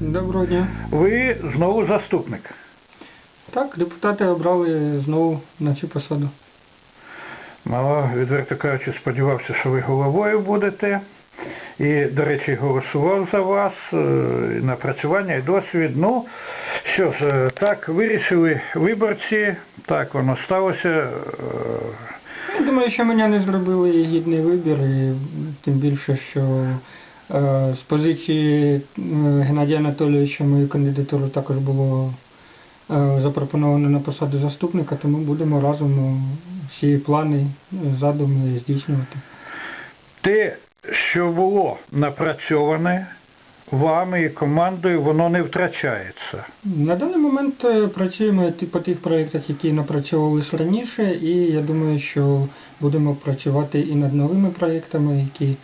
Доброго дня. Ви знову заступник. Так, депутати обрали знову на цю посаду. Ну, відверто кажучи, сподівався, що ви головою будете. І, до речі, голосував за вас, е, напрацювання і досвід. Ну, що ж, е, так вирішили виборці, так воно сталося. е, Я думаю, що мене не зробили гідний вибір, і тим більше, що е, з позиції е, Геннадія Анатолійовича мою кандидатуру також було запропоновано на посаду заступника, тому будемо разом всі плани, задуми здійснювати. Те, що було напрацьоване вами і командою, воно не втрачається. На даний момент е, працюємо по тих проєктах, які напрацьовувалися раніше, і я думаю, що будемо працювати і над новими проєктами, які е,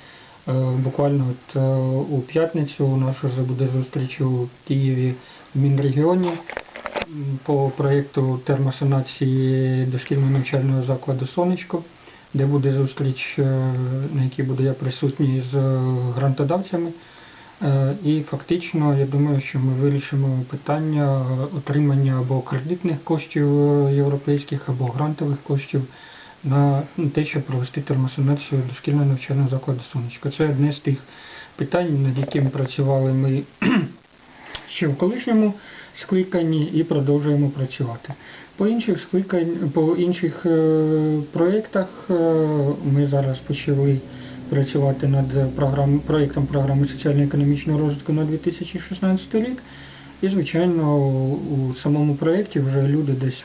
буквально от, е, у п'ятницю у нас вже буде зустріч у Києві в Мінрегіоні по проєкту термосанації дошкільного навчального закладу Сонечко, де буде зустріч, на якій буду я присутній з грантодавцями. Е, І фактично, я думаю, що ми вирішимо питання отримання або кредитних коштів е, європейських, або грантових коштів на те, щоб провести термосанацію дошкільного навчального закладу Сонечко. Це одне з тих питань, над якими працювали ми ще в колишньому скликанні і продовжуємо працювати. По інших скликань, по інших е, проєктах е, ми зараз почали працювати над програм, проєктом програми соціально-економічного розвитку на 2016 рік. І, звичайно, у самому проєкті вже люди десь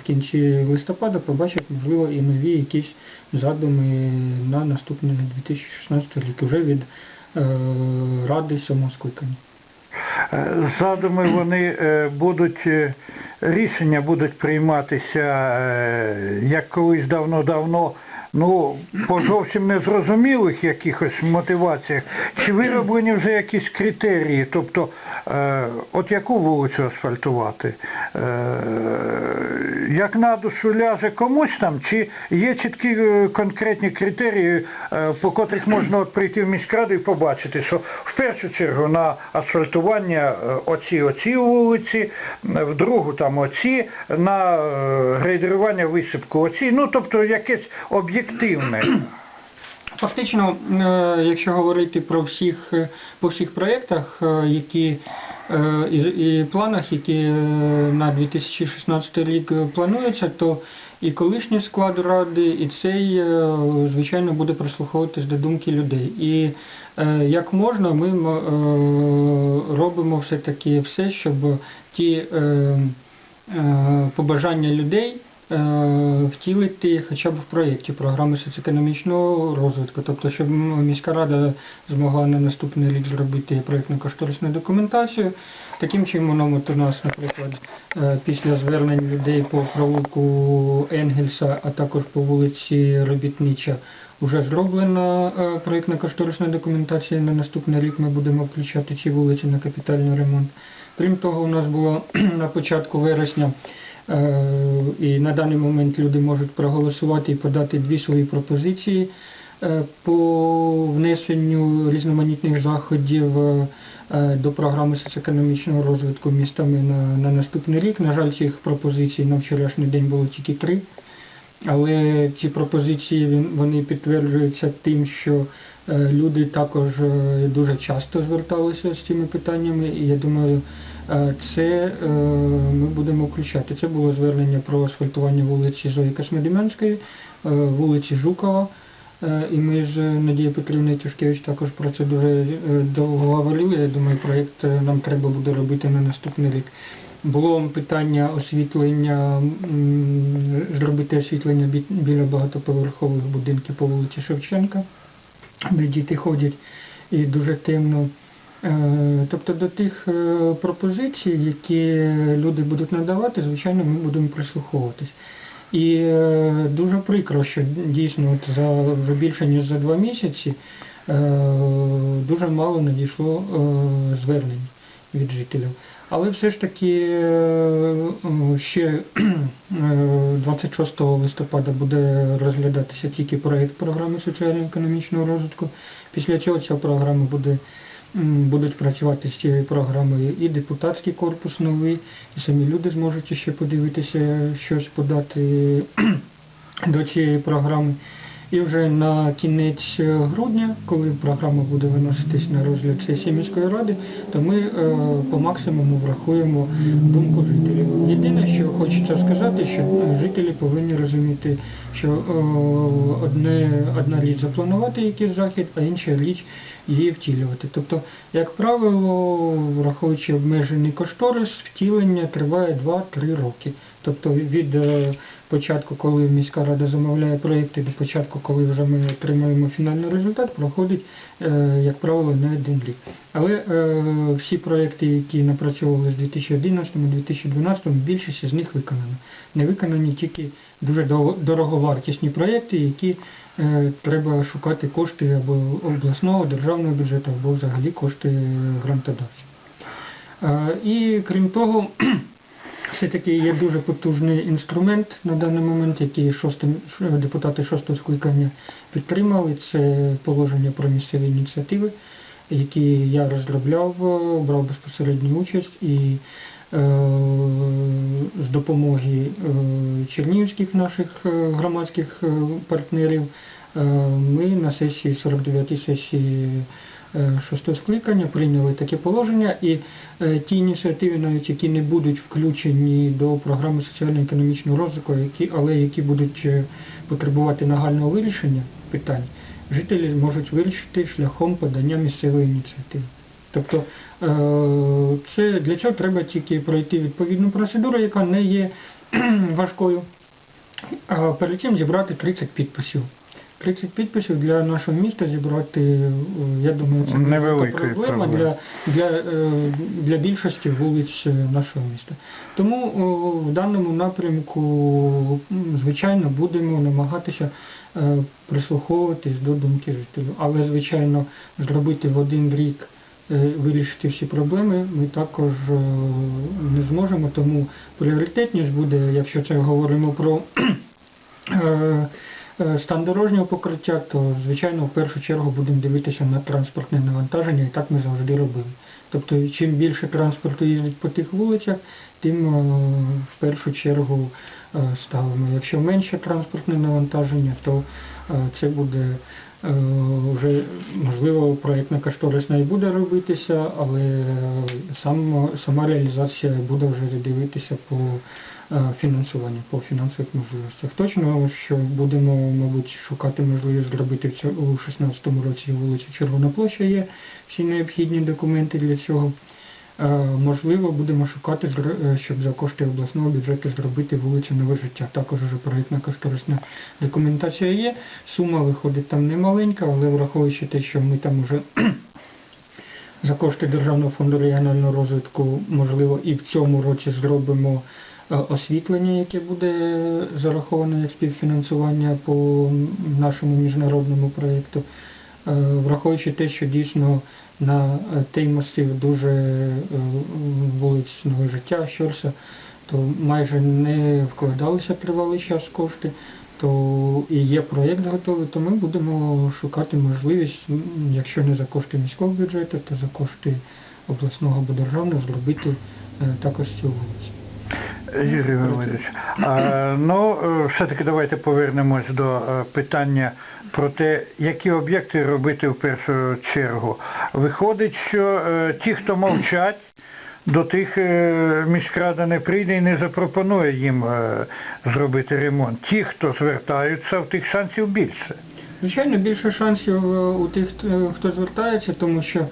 в кінці листопада побачать, можливо, і нові якісь задуми на наступний 2016 рік, вже від е, Ради сьомого скликання. Е, Задуми вони е, будуть, е, рішення будуть прийматися, як колись давно-давно, ну, по зовсім незрозумілих якихось мотиваціях, чи вироблені вже якісь критерії, тобто, е, от яку вулицю асфальтувати, е, як на душу ляже комусь там, чи є чіткі е, конкретні критерії, е, по котрих можна от прийти в міськраду і побачити, що в першу чергу на асфальтування е, оці оці вулиці, в другу там оці, на е, грейдерування висипку оці, ну тобто якесь об'єктивне. Фактично, е, якщо говорити про всіх, е, по всіх проєктах, е, які і, і планах, які на 2016 рік плануються, то і колишній склад ради, і цей, звичайно, буде прислуховуватись до думки людей. І як можна, ми робимо все-таки все, щоб ті побажання людей втілити хоча б в проєкті програми соціоекономічного розвитку, тобто, щоб міська рада змогла на наступний рік зробити проєктно-кошторисну документацію. Таким чином, от у нас, наприклад, е, після звернень людей по провулку Енгельса, а також по вулиці Робітнича, вже зроблена е, проєктно-кошторисна документація. На наступний рік ми будемо включати ці вулиці на капітальний ремонт. Крім того, у нас було на початку вересня Е, І на даний момент люди можуть проголосувати і подати дві свої пропозиції е, по внесенню різноманітних заходів е, до програми соціоекономічного розвитку містами на, на наступний рік. На жаль, цих пропозицій на вчорашній день було тільки три. Але ці пропозиції вони підтверджуються тим, що е, люди також е, дуже часто зверталися з цими питаннями, і я думаю, е, це ми будемо включати. Це було звернення про асфальтування вулиці Зої Космодем'янської, вулиці Жукова. І ми з Надією Петрівною Тюшкевич також про це дуже довго говорили. Я думаю, проєкт нам треба буде робити на наступний рік. Було питання освітлення, зробити освітлення біля багатоповерхових будинків по вулиці Шевченка, де діти ходять і дуже темно. Е, Тобто до тих е, пропозицій, які люди будуть надавати, звичайно, ми будемо прислуховуватись. І е, дуже прикро, що дійсно от за вже більше ніж за два місяці дуже мало надійшло звернень від жителів. Але все ж таки е, е, ще е, 26 листопада буде розглядатися тільки проєкт програми соціально-економічного розвитку. Після цього ця програма буде, будуть працювати з цією програмою і депутатський корпус новий, і самі люди зможуть ще подивитися, щось подати до цієї програми. І вже на кінець е, грудня, коли програма буде виноситись на розгляд сесії міської ради, то ми е, по максимуму врахуємо думку жителів. Єдине, що хочеться сказати, що е, жителі повинні розуміти, що е, одне, одна річ запланувати якийсь захід, а інша річ її втілювати. Тобто, як правило, враховуючи обмежений кошторис, втілення триває 2-3 роки. Тобто від е, початку, коли міська рада замовляє проєкти, до початку, коли вже ми отримуємо фінальний результат, проходить, е, як правило, не один рік. Але е, всі проєкти, які напрацьовували з 2011-2012, більшість з них виконано. Не виконані тільки дуже дороговартісні проєкти, які треба шукати кошти або обласного державного бюджету, або взагалі кошти грантодавців. І крім того, все-таки є дуже потужний інструмент на даний момент, який шостим, депутати шостого скликання підтримали. Це положення про місцеві ініціативи, які я розробляв, е, брав безпосередню участь і е, з допомоги е, чернігівських наших е, громадських партнерів е, ми на сесії 49-ї сесії шостого скликання прийняли таке положення, і е, ті ініціативи, навіть які не будуть включені до програми соціально-економічного розвитку, які, але які будуть е, потребувати нагального вирішення питань, жителі зможуть вирішити шляхом подання місцевої ініціативи. Тобто е, це для цього треба тільки пройти відповідну процедуру, яка не є важкою. А перед цим зібрати 30 підписів. 30 підписів для нашого міста зібрати, е, я думаю, це невелика проблема для, для, е, для більшості вулиць е, нашого міста. Тому в даному напрямку, звичайно, будемо намагатися прислуховуватись до думки жителів. Але, звичайно, зробити в один рік вирішити всі проблеми ми також не зможемо, тому пріоритетність буде, якщо це говоримо про стан дорожнього покриття, то звичайно в першу чергу будемо дивитися на транспортне навантаження, і так ми завжди робили. Тобто, чим більше транспорту їздить по тих вулицях, тим е, в першу чергу е, ставимо. Якщо менше транспортне навантаження, то е, це буде е, вже можливо проєктна кошторисна і буде робитися, але е, сам, сама реалізація буде вже дивитися по е, фінансуванню, по фінансових можливостях. Точно, що будемо, мабуть, шукати можливість зробити у 16-му році вулицю Червона площа є всі необхідні документи для цього. Е, Можливо, будемо шукати, е, щоб за кошти обласного бюджету зробити вулицю Нове життя. Також вже проєктна кошторисна документація є. Сума виходить там немаленька, але враховуючи те, що ми там вже за кошти Державного фонду регіонального розвитку, можливо, і в цьому році зробимо е, освітлення, яке буде зараховане як співфінансування по нашому міжнародному проєкту. Е, Враховуючи те, що дійсно на е, той масив дуже е, вулиць Нове життя, Щорса, то майже не вкладалися тривалий час кошти, то і є проєкт готовий, то ми будемо шукати можливість, якщо не за кошти міського бюджету, то за кошти обласного або державного зробити також цю вулицю. Юрій Володимирович, ну, все-таки давайте повернемось до е, питання про те, які об'єкти робити в першу чергу. Виходить, що е, ті, хто мовчать, до тих е, міськрада не прийде і не запропонує їм зробити ремонт. Ті, хто звертаються, в тих шансів більше. Звичайно, більше шансів у тих, хто- звертається, тому що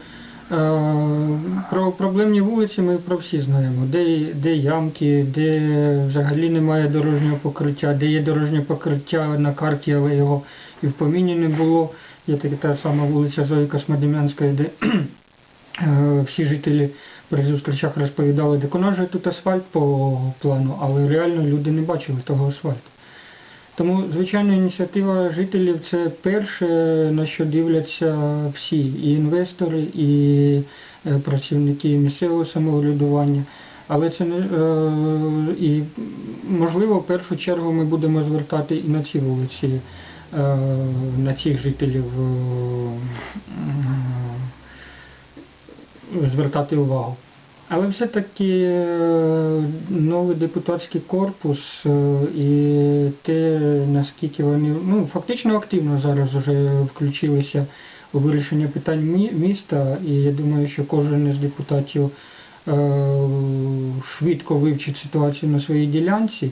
про проблемні вулиці ми про всі знаємо, де, де ямки, де взагалі немає дорожнього покриття, де є дорожнє покриття на карті, але його і в поміні не було. Є така та сама вулиця Зої Космодем'янської, де е, всі жителі при зустрічах розповідали, де же тут асфальт по плану, але реально люди не бачили того асфальту. Тому, звичайно, ініціатива жителів це перше, на що дивляться всі, і інвестори, і е, працівники місцевого самоврядування. Але це не е, і можливо в першу чергу ми будемо звертати і на ці вулиці, е, на цих жителів звертати увагу. Але все-таки е, новий депутатський корпус е, і те, наскільки вони ну, фактично активно зараз вже включилися у вирішення питань міста, і я думаю, що кожен із депутатів е, швидко вивчить ситуацію на своїй ділянці.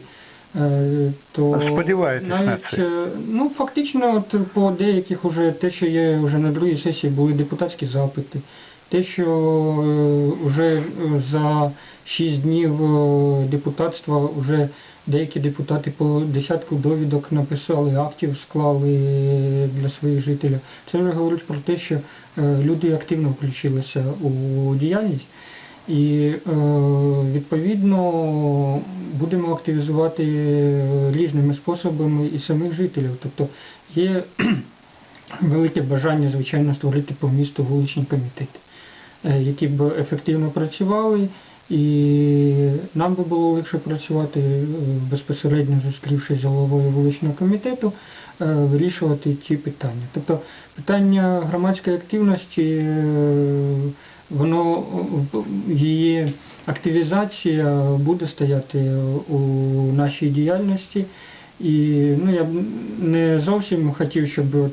То Сподіваєтесь на навіть ну фактично, от по деяких уже те, що є вже на другій сесії, були депутатські запити. Те, що е, вже за 6 днів е, депутатства вже деякі депутати по десятку довідок написали, актів склали для своїх жителів. Це вже говорить про те, що е, люди активно включилися у діяльність. І е, відповідно будемо активізувати різними способами і самих жителів. Тобто є велике бажання, звичайно, створити по місту вуличні комітети, е, які б ефективно працювали, і нам би було легше працювати е, безпосередньо зустрівшись з головою вуличного комітету, е, вирішувати ті питання. Тобто питання громадської активності, воно її активізація буде стояти у нашій діяльності. І ну, я б не зовсім хотів, щоб е,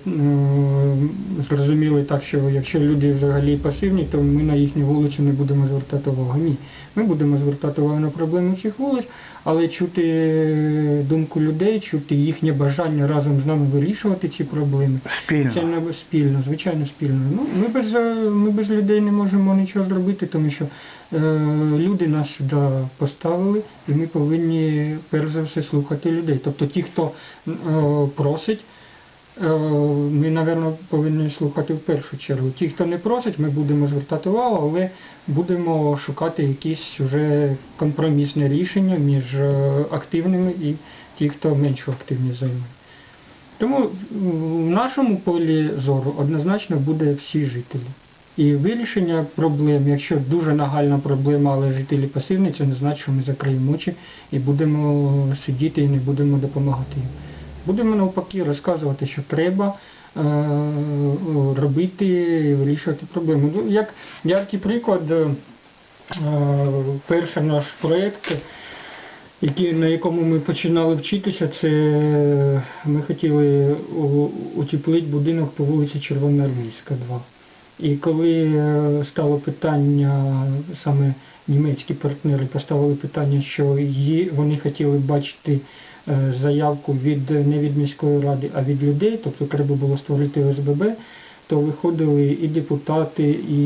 зрозуміли так, що якщо люди взагалі пасивні, то ми на їхню вулицю не будемо звертати увагу. Ні. Ми будемо звертати увагу на проблеми цих вулиць, але чути думку людей, чути їхнє бажання разом з нами вирішувати ці проблеми. Спільно. Це не спільно, звичайно, спільно. Ну, ми, без, е, ми без людей не можемо нічого зробити, тому що люди нас сюди поставили, і ми повинні перш за все слухати людей. Тобто ті, хто е, просить, е, ми, напевно, повинні слухати в першу чергу. Ті, хто не просить, ми будемо звертати увагу, але будемо шукати якісь вже компромісне рішення між е, активними і ті, хто менш активні займають. Тому в нашому полі зору однозначно буде всі жителі. І вирішення проблем, якщо дуже нагальна проблема, але жителі пасивні, це не значить, що ми закриємо очі і будемо сидіти і не будемо допомагати їм. Будемо навпаки розказувати, що треба е, робити вирішувати проблеми. Ну, Як яркий приклад, е, перший наш проєкт на якому ми починали вчитися, це ми хотіли утеплити будинок по вулиці Червоноармійська, 2. І коли е, стало питання, саме німецькі партнери поставили питання, що її, вони хотіли бачити е, заявку від не від міської ради, а від людей, тобто треба було створити ОСББ, то виходили і депутати, і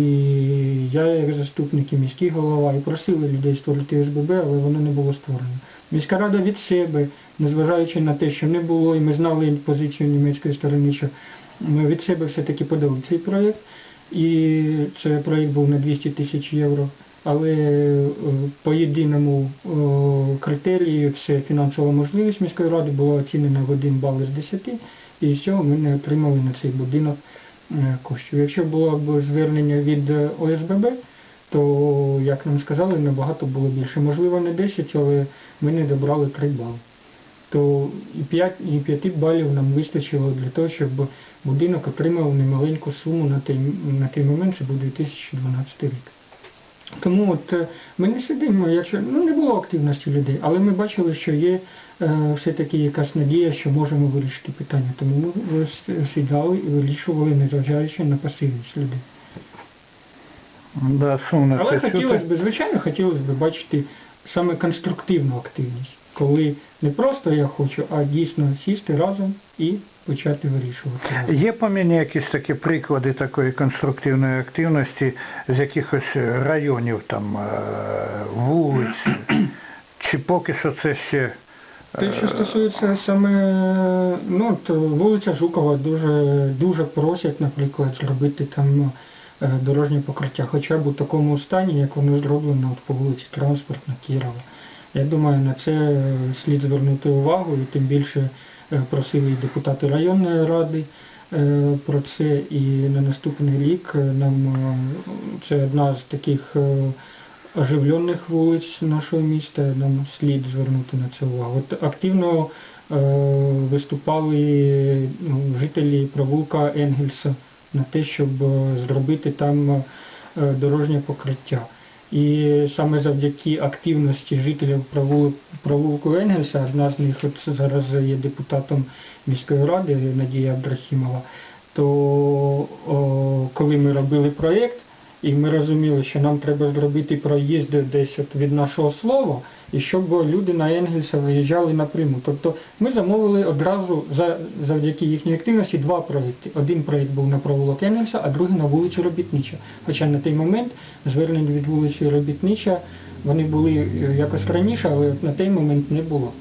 я як заступник, і міський голова, і просили людей створити ОСББ, але воно не було створено. Міська рада від себе, незважаючи на те, що не було, і ми знали позицію німецької сторони, що ми від себе все-таки подали цей проєкт. І цей проєкт був на 200 тисяч євро. Але е, по єдиному е, критерію це фінансова можливість міської ради була оцінена в 1 бал із 10, і з цього ми не отримали на цей будинок е, коштів. Якщо було б звернення від ОСББ, то, як нам сказали, набагато було більше. Можливо, не 10, але ми не добрали 3 бали. То і 5, і 5 балів нам вистачило для того, щоб будинок отримав немаленьку суму на той, на той момент, це був 2012 рік. Тому от е, ми не сидимо, якщо ну не було активності людей, але ми бачили, що є е, все-таки якась надія, що можемо вирішити питання. Тому ми сідали і вирішували, незважаючи на пасивність людей. Да, сумно Але це хотілося б, звичайно, хотілося б бачити саме конструктивну активність, коли не просто я хочу, а дійсно сісти разом і почати вирішувати. Є по мені якісь такі приклади такої конструктивної активності з якихось районів, там, е, вулиць, чи поки що це ще Те, що стосується саме ну, от вулиця Жукова, дуже, дуже просять, наприклад, зробити там е, дорожнє покриття, хоча б у такому стані, як воно зроблено от по вулиці Транспортна Кірова. Я думаю, на це е, слід звернути увагу і тим більше е, просили і депутати районної ради е, про це. І на наступний рік нам це одна з таких оживлених вулиць нашого міста, нам слід звернути на це увагу. От активно виступали ну, жителі провулка Енгельса на те, щоб зробити там дорожнє покриття. І саме завдяки активності жителів провулку, Енгельса, одна з них от зараз є депутатом міської ради Надія Абдрахімова, то о, коли ми робили проєкт, і ми розуміли, що нам треба зробити проїзд десь от від нашого слова, і щоб люди на Енгельса виїжджали напряму. Тобто ми замовили одразу за, завдяки їхній активності два проєкти. Один проєкт був на провулок Енгельса, а другий на вулицю Робітнича. Хоча на той момент звернень від вулиці Робітнича вони були е, якось раніше, але на той момент не було.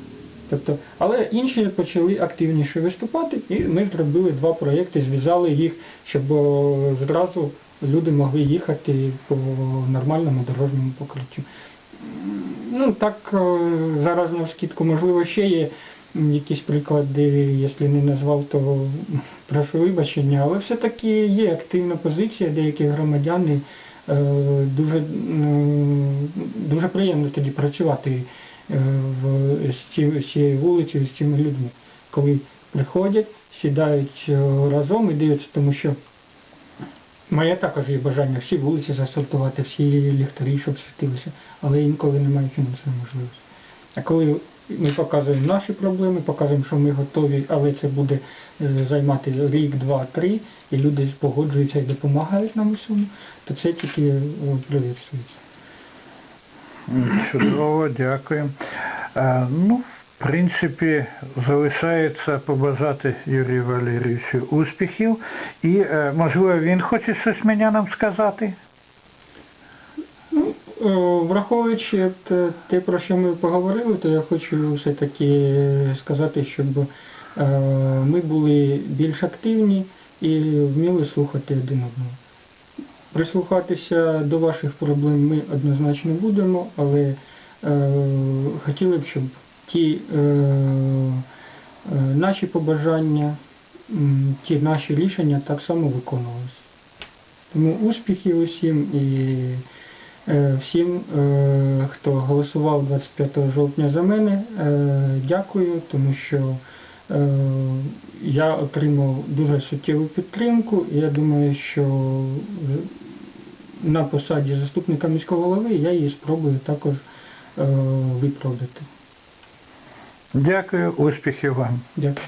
Тобто, але інші почали активніше виступати, і ми зробили два проєкти, зв'язали їх, щоб зразу люди могли їхати по нормальному дорожньому покриттю. Ну так е, зараз на скидку, можливо, ще є якісь приклади, якщо не назвав, то прошу вибачення, але все-таки є активна позиція деяких громадян. і, е, Дуже, дуже приємно тоді працювати е, в, з, ці, з цією вулицею, з цими людьми, коли приходять, сідають разом і дивляться, тому що моє також є бажання всі вулиці заасфальтувати, всі ліхтарі, щоб світилися, але інколи немає фінансової можливості. А коли ми показуємо наші проблеми, показуємо, що ми готові, але це буде е, займати рік, два, три, і люди погоджуються і допомагають нам у цьому, то це тільки е, приветствується. Чудово, дякую. Е, Ну, в принципі, залишається побажати Юрію Валерійовичу успіхів. І, е, можливо, він хоче щось мені нам сказати? Ну, е, враховуючи те, про що ми поговорили, то я хочу все-таки сказати, щоб е, ми були більш активні і вміли слухати один одного. Прислухатися до ваших проблем ми однозначно будемо, але хотіли б, щоб ті е, е, наші побажання, ті наші рішення так само виконувалися. Тому успіхів усім і Е, Всім, е, хто голосував 25 жовтня за мене, е, дякую, тому що е, я отримав дуже суттєву підтримку, і я думаю, що на посаді заступника міського голови я її спробую також е, виправдати. Дякую, успіхів вам. Дякую.